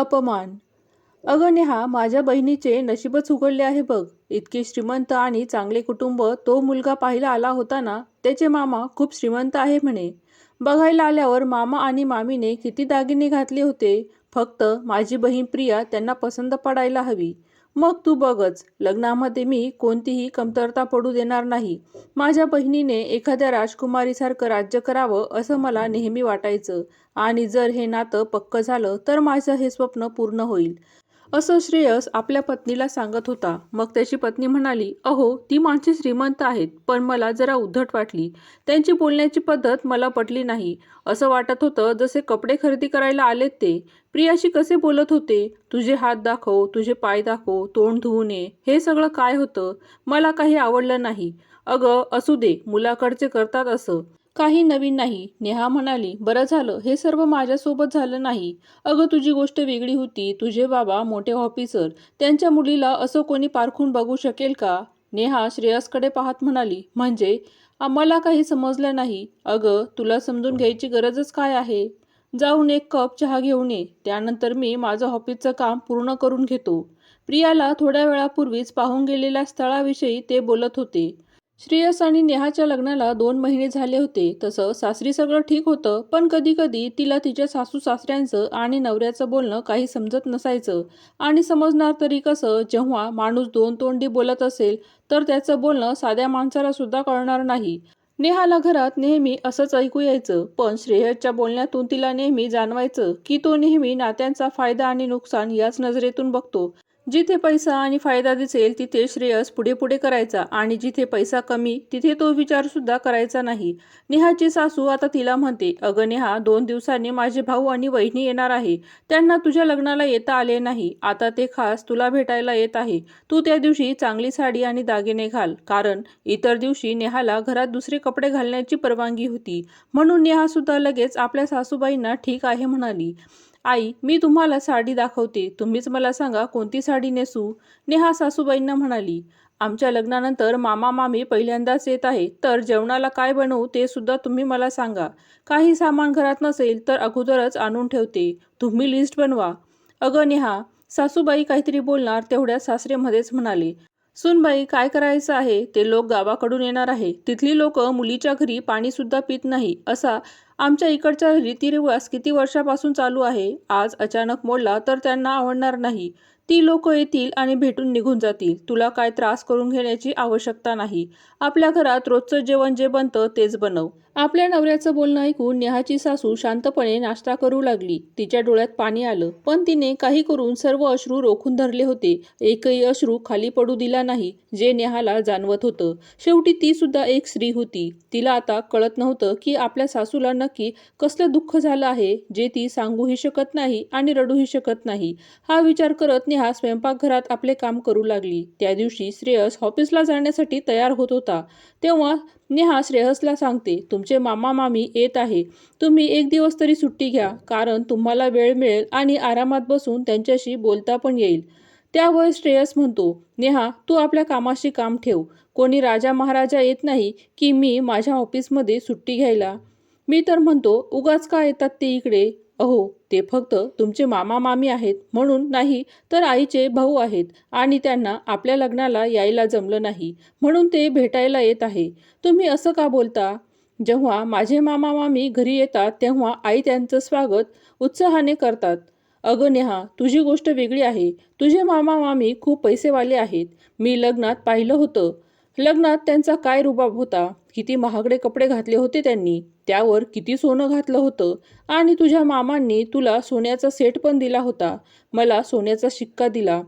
अपमान. अगं नेहा माझ्या बहिणीचे नशीबच उघडले आहे बघ. इतके श्रीमंत आणि चांगले कुटुंब तो मुलगा पाहायला आला होता ना त्याचे मामा खूप श्रीमंत आहे म्हणे. बघायला आल्यावर मामा आणि मामीने किती दागिने घातले होते. फक्त माझी बहीण प्रिया त्यांना पसंत पडायला हवी. मग तू बघच लग्नामध्ये मी कोणतीही कमतरता पडू देणार नाही. माझ्या बहिणीने एखाद्या राजकुमारीसारखं राज्य करावं असं मला नेहमी वाटायचं. आणि जर हे नातं पक्क झालं तर माझं हे स्वप्न पूर्ण होईल. असं श्रेयस आपल्या पत्नीला सांगत होता. मग त्याची पत्नी म्हणाली अहो ती माणसे श्रीमंत आहेत पण मला जरा उद्धट वाटली. त्यांची बोलण्याची पद्धत मला पटली नाही. असं वाटत होतं जसे कपडे खरेदी करायला आलेत ते. प्रियाशी कसे बोलत होते तुझे हात दाखव तुझे पाय दाखव तोंड धुवू नये. हे सगळं काय होतं? मला काही आवडलं नाही. अगं असू दे मुलाकडचे करतात असं. काही नवीन नाही. नेहा म्हणाली बरं झालं. हे सर्व माझ्यासोबत झालं नाही. अगं तुझी गोष्ट वेगळी होती. तुझे बाबा मोठे ऑफिसर त्यांच्या मुलीला असं कोणी पारखून बघू शकेल का? नेहा श्रेयसकडे पाहत म्हणाली म्हणजे? आम्हाला काही समजलं नाही. अगं तुला समजून घ्यायची गरजच काय आहे? जाऊन एक कप चहा घेऊन ये. त्यानंतर मी माझं ऑफिसचं काम पूर्ण करून घेतो. प्रियाला थोड्या वेळापूर्वीच पाहून गेलेल्या स्थळाविषयी ते बोलत होते. श्रेयस आणि नेहाच्या लग्नाला दोन महिने झाले होते. तसं सासरी सगळं ठीक होतं पण कधी कधी तिला तिच्या सासू सासऱ्यांचं आणि नवऱ्याचं बोलणं काही समजत नसायचं. आणि समजणार तरी कसं जेव्हा माणूस दोन तोंडी बोलत असेल तर त्याचं बोलणं साध्या माणसाला सुद्धा कळणार नाही. नेहाला घरात नेहमी असंच ऐकू यायचं पण श्रेयसच्या बोलण्यातून तिला नेहमी जाणवायचं की तो नेहमी नात्यांचा फायदा आणि नुकसान याच नजरेतून बघतो. जिथे पैसा आणि फायदा दिसेल तिथे श्रेयस पुढे पुढे करायचा आणि जिथे पैसा कमी तिथे तो विचार सुद्धा करायचा नाही. नेहाची सासू आता तिला म्हणते अगं नेहा दोन दिवसांनी माझे भाऊ आणि वहिनी येणार आहे. त्यांना तुझ्या लग्नाला येता आले नाही. आता ते खास तुला भेटायला येत आहे. तू त्या दिवशी चांगली साडी आणि दागिने घाल. कारण इतर दिवशी नेहाला घरात दुसरे कपडे घालण्याची परवानगी होती. म्हणून नेहा सुद्धा लगेच आपल्या सासूबाईंना ठीक आहे म्हणाली. आई मी तुम्हाला साडी दाखवते. तुम्हीच मला सांगा कोणती साडी नेसू? नेहा सासूबाईंना म्हणाली आमच्या लग्नानंतर मामा मामी पहिल्यांदाच येत आहे. तर जेवणाला काय बनवू ते सुद्धा तुम्ही मला सांगा. काही सामान घरात नसेल तर अगोदरच आणून ठेवते. तुम्ही लिस्ट बनवा. अगं नेहा सासूबाई काहीतरी बोलणार तेवढ्या सासरेमध्येच म्हणाले. सुनबाई काय करायचं आहे? ते लोक गावाकडून येणार आहे. तिथली लोक मुलीच्या घरी पाणी सुद्धा पित नाही. असा आमच्या इकडचा रीतिरिवाज किती वर्षापासून चालू आहे? आज अचानक मोडला तर त्यांना आवडणार नाही. ती लोक येतील आणि भेटून निघून जातील. तुला काय त्रास करून घेण्याची आवश्यकता नाही. आपल्या घरात रोजचं जेवण जे बनतं तेच बनव. आपल्या नवऱ्याचं बोलणं ऐकून नेहाची सासू शांतपणे नाश्ता करू लागली. तिच्या डोळ्यात पाणी आलं. पण तिने काही करून सर्व अश्रू रोखून धरले होते. एकही अश्रू खाली पडू दिला नाही जे नेहाला जाणवत होतं. शेवटी ती सुद्धा एक स्त्री होती. तिला आता कळत नव्हतं की आपल्या सासूला नक्की कसलं दुःख झालं आहे जे ती सांगूही शकत नाही आणि रडूही शकत नाही. हा विचार करत नेहा स्वयंपाकघरात आपले काम करू लागली. त्या दिवशी श्रेयस ऑफिसला जाण्यासाठी तयार होत होता. तेव्हा नेहा श्रेयसला सांगते तुमचे मामा मामी येत आहे. तुम्ही एक दिवस तरी सुट्टी घ्या कारण तुम्हाला वेळ मिळेल आणि आरामात बसून त्यांच्याशी बोलता पण येईल. त्यावर श्रेयस म्हणतो नेहा तू आपल्या कामाशी काम ठेव. कोणी राजा महाराजा येत नाही की मी माझ्या ऑफिसमध्ये सुट्टी घ्यायला? मी तर म्हणतो उगाच का येतात ते इकडे? अहो ते फक्त तुमचे मामा मामी आहेत म्हणून नाही तर आईचे भाऊ आहेत आणि त्यांना आपल्या लग्नाला यायला जमलं नाही म्हणून ते भेटायला येत आहे. तुम्ही असं का बोलता? जेव्हा माझे मामा मामी घरी येतात तेव्हा आई त्यांचं स्वागत उत्साहाने करतात. अगं नेहा तुझी गोष्ट वेगळी आहे. तुझे मामा मामी खूप पैसेवाले आहेत. मी लग्नात पाहिलं होतं. लग्नात त्यांचा काय रुबाब होता? किती महागडे कपडे घातले होते त्यांनी त्यावर किती सोनं घातलं होतं आणि तुझ्या मामांनी तुला सोन्याचा सेट पण दिला होता मला सोन्याचा शिक्का दिला.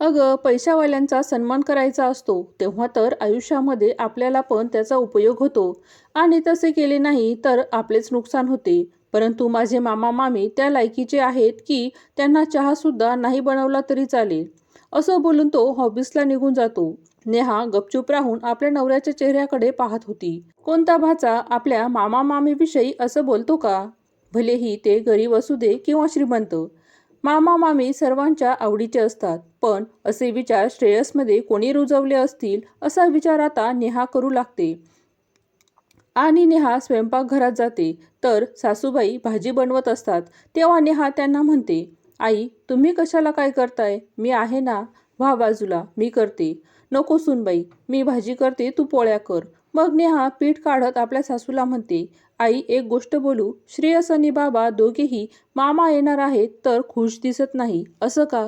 अगं पैशावाल्यांचा सन्मान करायचा असतो तेव्हा तर आयुष्यामध्ये आपल्याला पण त्याचा उपयोग होतो. आणि तसे केले नाही तर आपलेच नुकसान होते. परंतु माझे मामा मामी त्या लायकीचे आहेत की त्यांना चहासुद्धा नाही बनवला तरी चालेल. असं बोलून तो हॉबीसला निघून जातो. नेहा गपचूप राहून आपल्या नवऱ्याच्या चेहऱ्याकडे पाहत होती. कोणता भाचा आपल्या मामा मामीविषयी असं बोलतो का? भलेही ते गरीब असू दे किंवा श्रीमंत. मामा मामी सर्वांच्या आवडीचे असतात पण असे विचार श्रेयसमध्ये कोणी रुजवले असतील असा विचार आता नेहा करू लागते. आणि नेहा स्वयंपाकघरात जाते तर सासूबाई भाजी बनवत असतात तेव्हा नेहा त्यांना म्हणते आई तुम्ही कशाला काय करताय? मी आहे ना व्हा बाजूला मी करते. नको सुनबाई मी भाजी करते तू पोळ्या कर. मग नेहा पीठ काढत आपल्या सासूला म्हणते आई एक गोष्ट बोलू. श्रेयस आणि बाबा दोघेही मामा येणार आहेत तर खुश दिसत नाही असं का?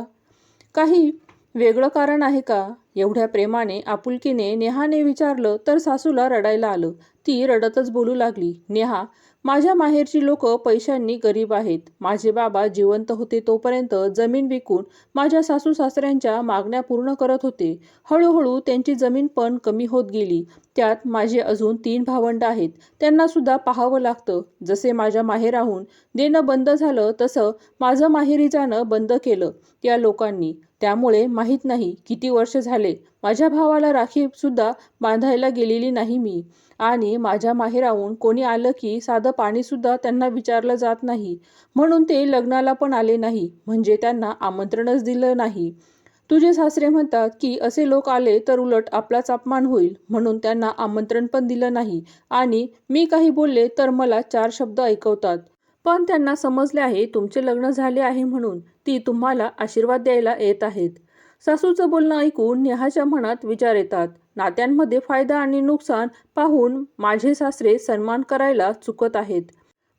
काही वेगळं कारण आहे का? एवढ्या प्रेमाने आपुलकीने नेहाने विचारलं तर सासूला रडायला आलं. ती रडतच बोलू लागली. नेहा माझ्या माहेरची लोक पैशांनी गरीब आहेत. माझे बाबा जिवंत होते तोपर्यंत जमीन विकून माझ्या सासू सासऱ्यांच्या मागण्या पूर्ण करत होते. हळूहळू त्यांची जमीन पण कमी होत गेली. त्यात माझे अजून तीन भावंड आहेत. त्यांना सुद्धा पाहावं लागतं. जसे माझ्या माहेराहून देणं बंद झालं तसं माझं माहेरी जाणं बंद केलं त्या लोकांनी. त्यामुळे माहीत नाही किती वर्ष झाले. माझ्या भावाला राखी सुद्धा बांधायला गेलेली नाही मी. आणि माझ्या माहेराहून कोणी आलं की साधं पाणीसुद्धा त्यांना विचारलं जात नाही. म्हणून ते लग्नाला पण आले नाही. म्हणजे त्यांना आमंत्रणच दिलं नाही. तुझे सासरे म्हणतात की असे लोक आले तर उलट आपलाच अपमान होईल. म्हणून त्यांना आमंत्रण पण दिलं नाही. आणि मी काही बोलले तर मला चार शब्द ऐकवतात. पण त्यांना समजले आहे तुमचे लग्न झाले आहे म्हणून ती तुम्हाला आशीर्वाद द्यायला येत आहेत. सासूचं बोलणं ऐकून नेहाच्या मनात विचार येतात. नात्यांमध्ये फायदा आणि नुकसान पाहून माझे सासरे सन्मान करायला चुकत आहेत.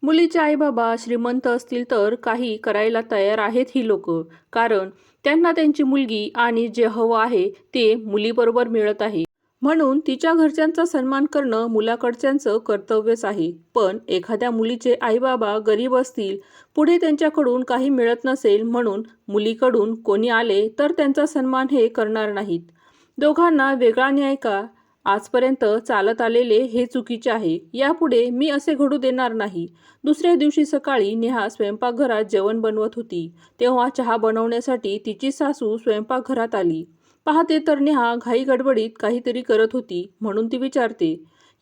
मुलीचे आईबाबा श्रीमंत असतील तर काही करायला तयार आहेत ही लोक. कारण त्यांना त्यांची मुलगी आणि जे हवं आहे ते मुलीबरोबर मिळत आहे. म्हणून तिच्या घरच्यांचा सन्मान करणं मुलाकडच्यांचं कर्तव्यच आहे. पण एखाद्या मुलीचे आईबाबा गरीब असतील पुढे त्यांच्याकडून काही मिळत नसेल म्हणून मुलीकडून कोणी आले तर त्यांचा सन्मान हे करणार नाहीत. दोघांना वेगळा न्याय का? आजपर्यंत चालत आलेले हे चुकीचे आहे. यापुढे मी असे घडू देणार नाही. दुसऱ्या दिवशी सकाळी नेहा स्वयंपाकघरात जेवण बनवत होती. तेव्हा चहा बनवण्यासाठी तिची सासू स्वयंपाकघरात आली. पाहते तर नेहा घाई गडबडीत काहीतरी करत होती म्हणून ती विचारते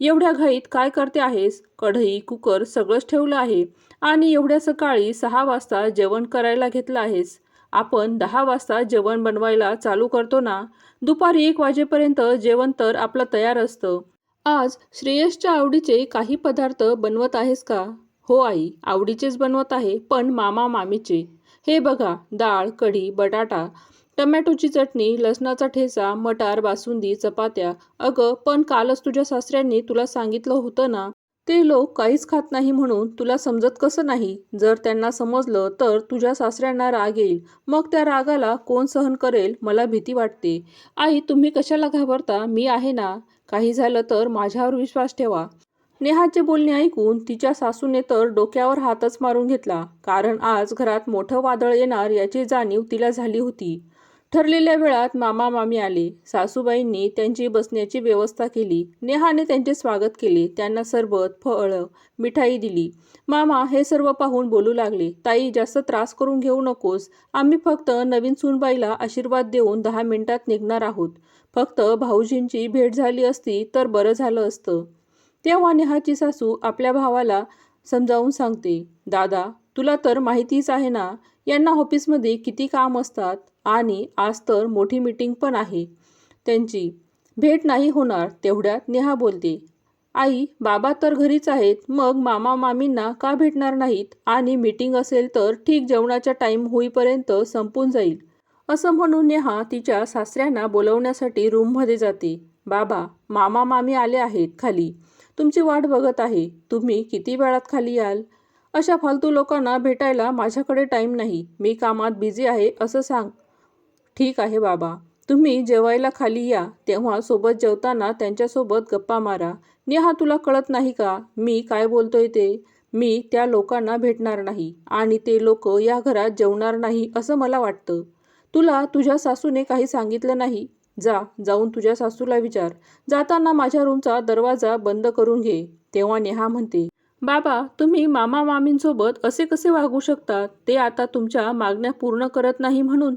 एवढ्या घाईत काय करते आहेस? कढई कुकर सगळंच ठेवलं आहे आणि एवढ्या सकाळी सहा वाजता जेवण करायला घेतलं आहेस. आपण दहा वाजता जेवण बनवायला चालू करतो ना? दुपारी एक वाजेपर्यंत जेवण तर आपलं तयार असतं. आज श्रेयसच्या आवडीचे काही पदार्थ बनवत आहेस का? हो आई आवडीचेच बनवत आहे पण मामा मामीचे. हे बघा डाळ कढी बटाटा टमॅटोची चटणी लसणाचा ठेचा मटार बासुंदी चपात्या. अगं पण कालच तुझ्या सासऱ्यांनी तुला सांगितलं होतं ना? ते लोक काहीच खात नाही म्हणून तुला समजत कसं नाही? जर त्यांना समजलं तर तुझ्या सासऱ्यांना राग येईल. मग त्या रागाला कोण सहन करेल मला भीती वाटते. आई तुम्ही कशाला घाबरता? मी आहे ना? काही झालं तर माझ्यावर विश्वास ठेवा. नेहाचे बोलणे ऐकून तिच्या सासूने तर डोक्यावर हातच मारून घेतला. कारण आज घरात मोठं वादळ येणार याची जाणीव तिला झाली होती. ठरलेल्या वेळात मामा मामी आले. सासूबाईंनी त्यांची बसण्याची व्यवस्था केली. नेहाने त्यांचे स्वागत केले. त्यांना सरबत फळं मिठाई दिली. मामा हे सर्व पाहून बोलू लागले. ताई जास्त त्रास करून घेऊ नकोस. आम्ही फक्त नवीन सूनबाईला आशीर्वाद देऊन दहा मिनिटात निघणार आहोत. फक्त भाऊजींची भेट झाली असती तर बरं झालं असतं तेव्हा नेहाची सासू आपल्या भावाला समजावून सांगते दादा तुला तर माहितीच आहे ना यांना ऑफिसमध्ये किती काम असतात आणि आज तर मोठी मीटिंग पण आहे. त्यांची भेट नाही होणार तेवढ्यात नेहा बोलते. आई बाबा तर घरीच आहेत मग मामा मामींना का भेटणार नाहीत? आणि मीटिंग असेल तर ठीक जेवणाचा टाईम होईपर्यंत संपून जाईल. असं म्हणून नेहा तिच्या सासऱ्यांना बोलवण्यासाठी रूममध्ये जाते. बाबा मामा मामी आले आहेत खाली. तुमची वाट बघत आहे. तुम्ही किती वेळात खाली याल? अशा फालतू लोकांना भेटायला माझ्याकडे टाईम नाही. मी कामात बिझी आहे असं सांग. ठीक आहे बाबा. तुम्ही जेवायला खाली या. तेव्हा सोबत जेवताना त्यांच्यासोबत गप्पा मारा. नेहा तुला कळत नाही का? मी काय बोलतोय ते? मी त्या लोकांना भेटणार नाही आणि ते लोक या घरात जेवणार नाही असं मला वाटतं. तुला तुझ्या सासूने काही सांगितलं नाही? जा जाऊन तुझ्या सासूला विचार. जाताना माझ्या रूमचा दरवाजा बंद करून घे. तेव्हा नेहा म्हणते बाबा तुम्ही मामा मामींसोबत असे कसे वागू शकता ते आता तुमच्या मागण्या पूर्ण करत नाही म्हणून.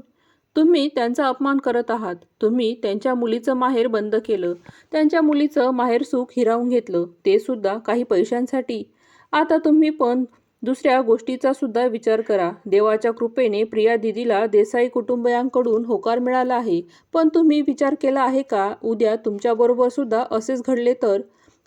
तुम्ही त्यांचा अपमान करत आहात. तुम्ही त्यांच्या मुलीचं माहेर बंद केलं. त्यांच्या मुलीचं माहेर सुख हिरावून घेतलं. ते सुद्धा काही पैशांसाठी. आता तुम्ही पण दुसऱ्या गोष्टीचा सुद्धा विचार करा. देवाच्या कृपेने प्रिया दिदीला देसाई कुटुंबियांकडून होकार मिळाला आहे. पण तुम्ही विचार केला आहे का? उद्या तुमच्याबरोबर सुद्धा असेच घडले तर?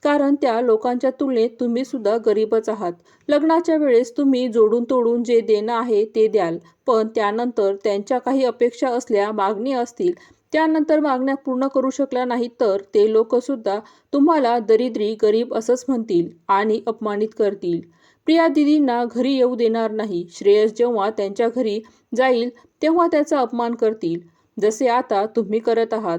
कारण त्या लोकांच्या तुलनेत तुम्ही सुद्धा गरीबच आहात. लग्नाच्या वेळेस तुम्ही जोडून तोडून जे देणं आहे ते द्याल पण त्यानंतर त्यांच्या काही अपेक्षा असल्या मागणी असतील. त्यानंतर मागण्या पूर्ण करू शकल्या नाहीत तर ते लोकसुद्धा तुम्हाला दरिद्री गरीब असंच म्हणतील आणि अपमानित करतील. प्रिया दिदींना घरी येऊ देणार नाही. श्रेयस जेव्हा त्यांच्या घरी जाईल तेव्हा त्याचा अपमान करतील. जसे आता तुम्ही करत आहात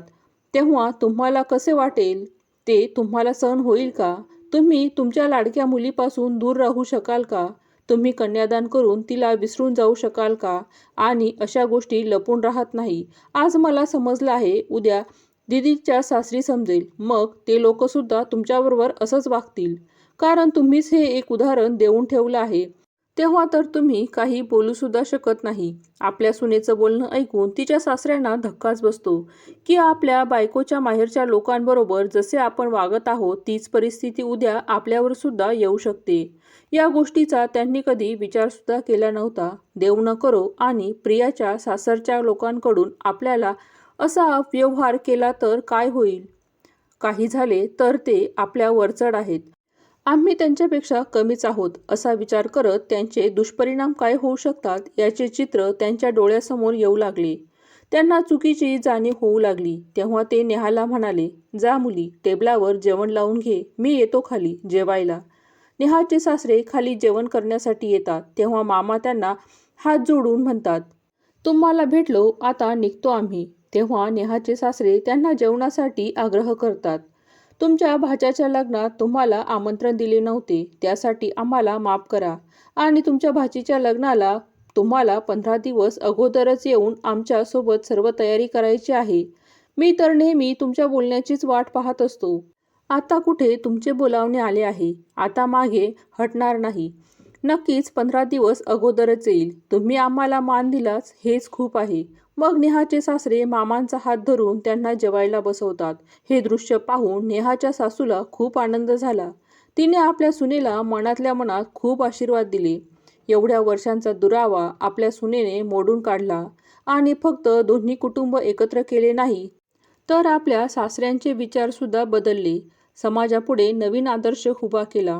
तेव्हा तुम्हाला कसे वाटेल? ते तुम्हाला सहन होईल का? तुम्ही तुमच्या लाडक्या मुलीपासून दूर राहू शकाल का? तुम्ही कन्यादान करून तिला विसरून जाऊ शकाल का? आणि अशा गोष्टी लपून राहत नाही. आज मला समजलं आहे उद्या दिदीच्या सासरी समजेल. मग ते लोकसुद्धा तुमच्याबरोबर असंच वागतील. कारण तुम्हीच हे एक उदाहरण देऊन ठेवलं आहे. तेव्हा तर तुम्ही काही बोलूसुद्धा शकत नाही. आपल्या सुनेचं बोलणं ऐकून तिच्या सासऱ्यांना धक्काच बसतो. की आपल्या बायकोच्या माहेरच्या लोकांबरोबर जसे आपण वागत आहोत तीच परिस्थिती उद्या आपल्यावर सुद्धा येऊ शकते. या गोष्टीचा त्यांनी कधी विचारसुद्धा केला नव्हता. देव न करो आणि प्रियाच्या सासरच्या लोकांकडून आपल्याला असा व्यवहार केला तर काय होईल? काही झाले तर ते आपल्या वरचढ आहेत. आम्ही त्यांच्यापेक्षा कमीच आहोत असा विचार करत त्यांचे दुष्परिणाम काय होऊ शकतात याचे चित्र त्यांच्या डोळ्यासमोर येऊ लागले. त्यांना चुकीची जाणीव होऊ लागली. तेव्हा ते नेहाला म्हणाले जा मुली टेबलावर जेवण लावून घे. मी येतो खाली जेवायला. नेहाचे सासरे खाली जेवण करण्यासाठी येतात. तेव्हा मामा त्यांना हात जोडून म्हणतात तुम्हाला भेटलो आता निघतो आम्ही. तेव्हा नेहाचे सासरे त्यांना जेवणासाठी आग्रह करतात. तुमच्या भाच्याच्या लग्नात तुम्हाला आमंत्रण दिले नव्हते त्यासाठी आम्हाला माफ करा. आणि तुमच्या भाचीच्या लग्नाला तुम्हाला पंधरा दिवस अगोदरच येऊन आमच्यासोबत सर्व तयारी करायची आहे. मी तर नेहमी तुमच्या बोलण्याचीच वाट पाहत असतो. आता कुठे तुमचे बोलावणे आले आहे? आता मागे हटणार नाही. नक्कीच पंधरा दिवस अगोदरच येईल. तुम्ही आम्हाला मान दिलाच हेच खूप आहे. मग नेहाचे सासरे मामांचा हात धरून त्यांना जेवायला बसवतात. हे दृश्य पाहून नेहाच्या सासूला खूप आनंद झाला. तिने आपल्या सुनेला मनातल्या मनात खूप आशीर्वाद दिले. एवढ्या वर्षांचा दुरावा आपल्या सुनेने मोडून काढला आणि फक्त दोन्ही कुटुंब एकत्र केले नाही तर आपल्या सासऱ्यांचे विचारसुद्धा बदलले. समाजापुढे नवीन आदर्श उभा केला.